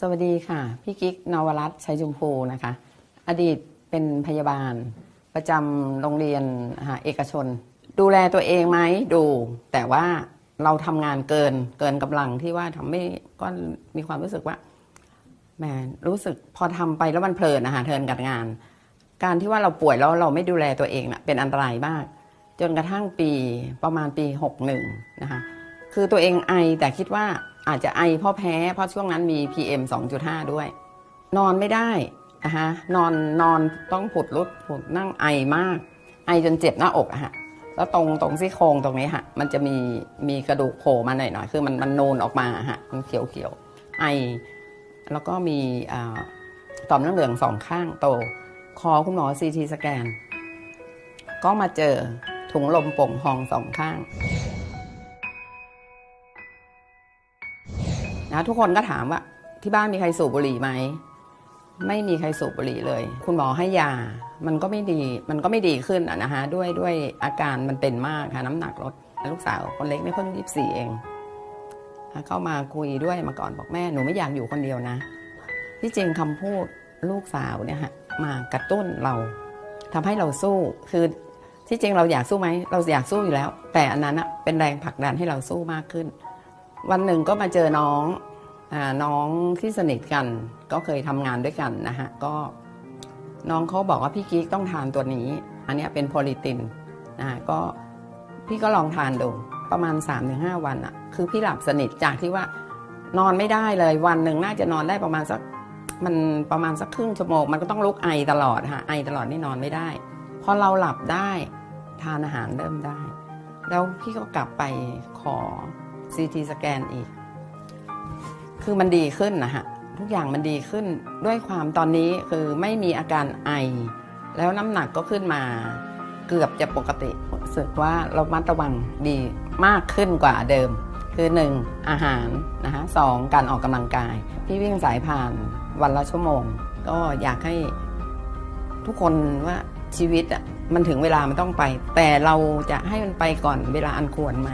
สวัสดีค่ะ พี่กิ๊กนวรัตน์ชัยจุมพูนะคะ อดีตเป็นพยาบาล ประจำโรงเรียนเอกชน ดูแลตัวเองไหมดู แต่ว่าเราทำงานเกินเกินกำลังที่ว่าทำไม่ก็มีความรู้สึกว่าแหมรู้สึกพอทำไปแล้วมันเพลินนะคะเทินกับงาน การที่ว่าเราป่วยแล้วเราไม่ดูแลตัวเองนะเป็นอันตรายมาก จนกระทั่งปีประมาณปี 61 นะคะ คือตัวเองไอแต่คิดว่า อาจจะไอเพราะแพ้เพราะช่วงนั้นมี PM 2.5 ด้วย นอนไม่ได้นะคะนอนนอนต้องผุดรุดผุดนั่งไอมาก ไอจนเจ็บหน้าอกอะฮะแล้วตรงตรงซี่โครงตรงนี้ฮะมันจะมีมีกระดูกโผล่มาหน่อยหน่อยๆคือมันมันโนนออกมาฮะมันเขียวเขียวๆไอ แล้วก็มีต่อมน้ำเหลืองสองข้างโต คอคุณหมอซีทีสแกน ก็มาเจอถุงลมโป่งพองสองข้าง นะทุกคนก็ถามว่าที่บ้านมีใครสูบบุหรี่ไหมไม่มีใครสูบบุหรี่เลย คุณหมอให้ยา มันก็ไม่ดี มันก็ไม่ดีขึ้นอะนะคะด้วยด้วยอาการมันเป็นมากค่ะ น้ำหนักลด ลูกสาวคนเล็กนี่เพิ่งยี่สี่เอง เข้ามาคุยด้วยมาก่อนบอกแม่ หนูไม่อยากอยู่คนเดียวนะ ที่จริงคำพูดลูกสาวเนี่ยฮะ มากระตุ้นเราทำให้เราสู้ คือที่จริงเราอยากสู้ไหม เราอยากสู้อยู่แล้ว แต่อันนั้นเป็นแรงผลักดันให้เราสู้มากขึ้น วันหนึ่งก็มาเจอน้องอาน้องที่สนิทกัน ก็เคยทำงานด้วยกันนะฮะก็น้องเขาบอกว่าพี่กิ๊กต้องทานตัวนี้ อันนี้เป็นโพลิตินนะะก็พี่ก็ลองทานดูประมาณ 3-5 วันอะคือพี่หลับสนิทจากที่ว่านอนไม่ได้เลยวันหนึ่งน่าจะนอนได้ประมาณสักมันประมาณสักครึ่งชั่วโมงมันก็ต้องลุกไอตลอดฮะไอตลอดนี่นอนไม่ได้พอเราหลับได้ทานอาหารเริ่มได้ แล้วพี่ก็กลับไปขอ ซีทีสแกนอีก คือมันดีขึ้นนะฮะ ทุกอย่างมันดีขึ้นด้วยความตอนนี้คือไม่มีอาการไอ แล้วน้ำหนักก็ขึ้นมาเกือบจะปกติรู้สึกว่าเรามัดระวังดีมากขึ้นกว่าเดิม คือหนึ่งอาหารนะคะสองการออกกำลังกาย พี่วิ่งสายผ่านวันละชั่วโมง ก็อยากให้ทุกคนว่าชีวิตอะมันถึงเวลามันต้องไป แต่เราจะให้มันไปก่อนเวลาอันควรไหม